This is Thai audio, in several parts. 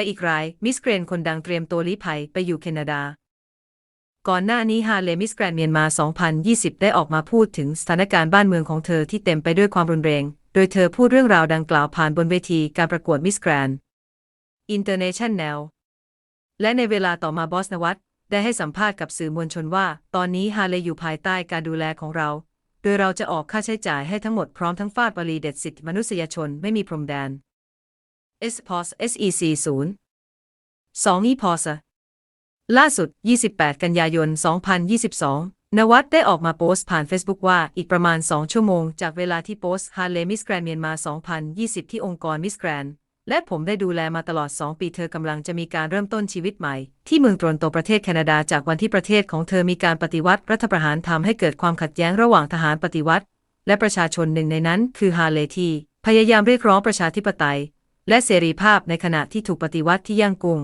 ไปอีกราย มิสเกรนคนดังเตรียมตัวลี้ภัยไปอยู่แคนาดา ก่อนหน้านี้ฮาเลมิสแกรนเมียนมา 2020 ได้ออกมาพูดถึงสถานการณ์บ้านเมืองของเธอที่เต็มไปด้วยความรุนแรง โดยเธอพูดเรื่องราวดังกล่าวผ่านบนเวทีการประกวดมิสแกรนอินเตอร์เนชั่นแนลและในเวลาต่อมาบอสนวัตได้ให้สัมภาษณ์กับสื่อมวลชนว่า ตอนนี้ฮาเลอยู่ภายใต้การดูแลของเรา โดยเราจะออกค่าใช้จ่ายให้ทั้งหมดพร้อมทั้งฟาดวลีเด็ดสิทธิมนุษยชนไม่มีพรมแดน SPOS SEC 0 2 EPOS ล่าสุด 28 กันยายน 2022 นวัดได้ออกมาโพสต์ผ่าน Facebook ว่าอีกประมาณ 2 ชั่วโมง จากเวลาที่โพสต์ฮาเลมิสแกรนเมียนมา 2020 ที่องค์กรมิสแกรนและผมได้ดูแลมาตลอด 2 ปีเธอกำลังจะมีการเริ่มต้นชีวิตใหม่ ที่เมืองโตรอนโตประเทศแคนาดาจากวันที่ประเทศของเธอมีการปฏิวัติรัฐประหารทำให้เกิดความขัดแย้งระหว่างทหารปฏิวัติ และประชาชนหนึ่งในนั้น คือฮาเลทีพยายามเรียกร้องประชาธิปไตย และเสรีภาพในขณะที่ถูกปฏิวัติที่ย่างกุ้ง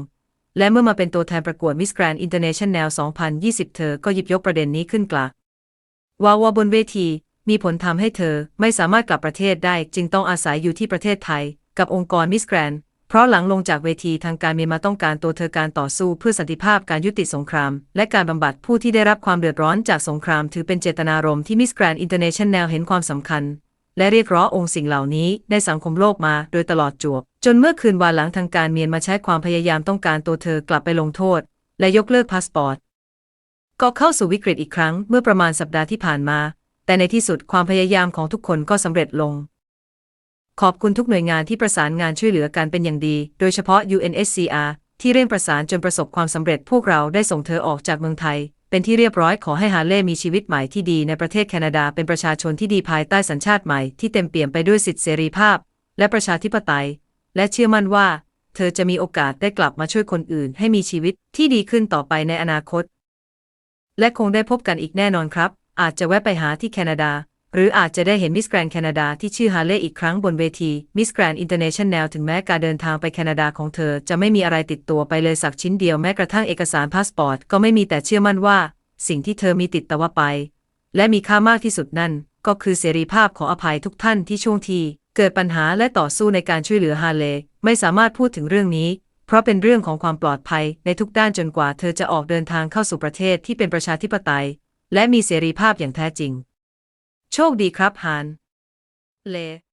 และเมื่อมาเป็นตัวแทนประกวด Miss Grand International 2020 เธอก็หยิบยกประเด็นนี้ขึ้นกล่าวว่าวาบนเวที มีผลทำให้เธอไม่สามารถกลับประเทศได้ จึงต้องอาศัยอยู่ที่ประเทศไทย กับองค์กร Miss Grand เพราะหลังลงจากเวทีทางการเมียนมาต้องการตัวเธอการต่อสู้เพื่อสันติภาพการยุติสงคราม และการบำบัดผู้ที่ได้รับความเดือดร้อนจากสงคราม ถือเป็นเจตนารมณ์ที่ Miss Grand International เห็นความสำคัญ และเรียกร้ององค์สิ่งเหล่านี้ในสังคมโลกมาโดยตลอดจวบ จนเมื่อคืนวานหลังทางการเมียนมาใช้ความพยายามต้องการตัวเธอกลับไปลงโทษ และยกเลิกพาสปอร์ตก็เข้าสู่วิกฤตอีกครั้งเมื่อประมาณสัปดาห์ที่ผ่านมา แต่ในที่สุดความพยายามของทุกคนก็สำเร็จลง ขอบคุณทุกหน่วยงานที่ประสานงานช่วยเหลือกันเป็นอย่างดี โดยเฉพาะ UNHCR ที่เร่งประสานจนประสบความสำเร็จพวกเราได้ส่งเธอออกจากเมืองไทย เป็นที่เรียบร้อยขอให้ฮาเล่มีชีวิตใหม่ที่ดีในประเทศแคนาดาเป็นประชาชนที่ดีภายใต้สัญชาติใหม่ที่เต็มเปี่ยมไปด้วยสิทธิเสรีภาพ และประชาธิปไตย และเชื่อมั่นว่า เธอจะมีโอกาสได้กลับมาช่วยคนอื่นให้มีชีวิตที่ดีขึ้นต่อไปในอนาคต และคงได้พบกันอีกแน่นอนครับ อาจจะแวะไปหาที่แคนาดา หรืออาจจะได้เห็นมิสแกรนแคนาดาที่ชื่อฮาเล่อีกครั้งบนเวทีมิสแกรนอินเตอร์เนชั่นแนลถึงแม้การเดินทางไปแคนาดาของเธอจะไม่มีอะไรติดตัวไปเลยสักชิ้นเดียวแม้กระทั่งเอกสารพาสปอร์ตก็ไม่มีแต่เชื่อมั่นว่า สิ่งที่เธอมีติดตัวไป และมีค่ามากที่สุดนั่นก็คือเสรีภาพของอภัยทุกท่านที่ช่วงที่ เกิดปัญหาและต่อสู้ในการช่วยเหลือฮาเลไม่สามารถพูดถึงเรื่องนี้ เพราะเป็นเรื่องของความปลอดภัยในทุกด้านจนกว่าเธอจะออกเดินทางเข้าสู่ประเทศที่เป็นประชาธิปไตย และมีเสรีภาพอย่างแท้จริง โชคดีครับฮานเล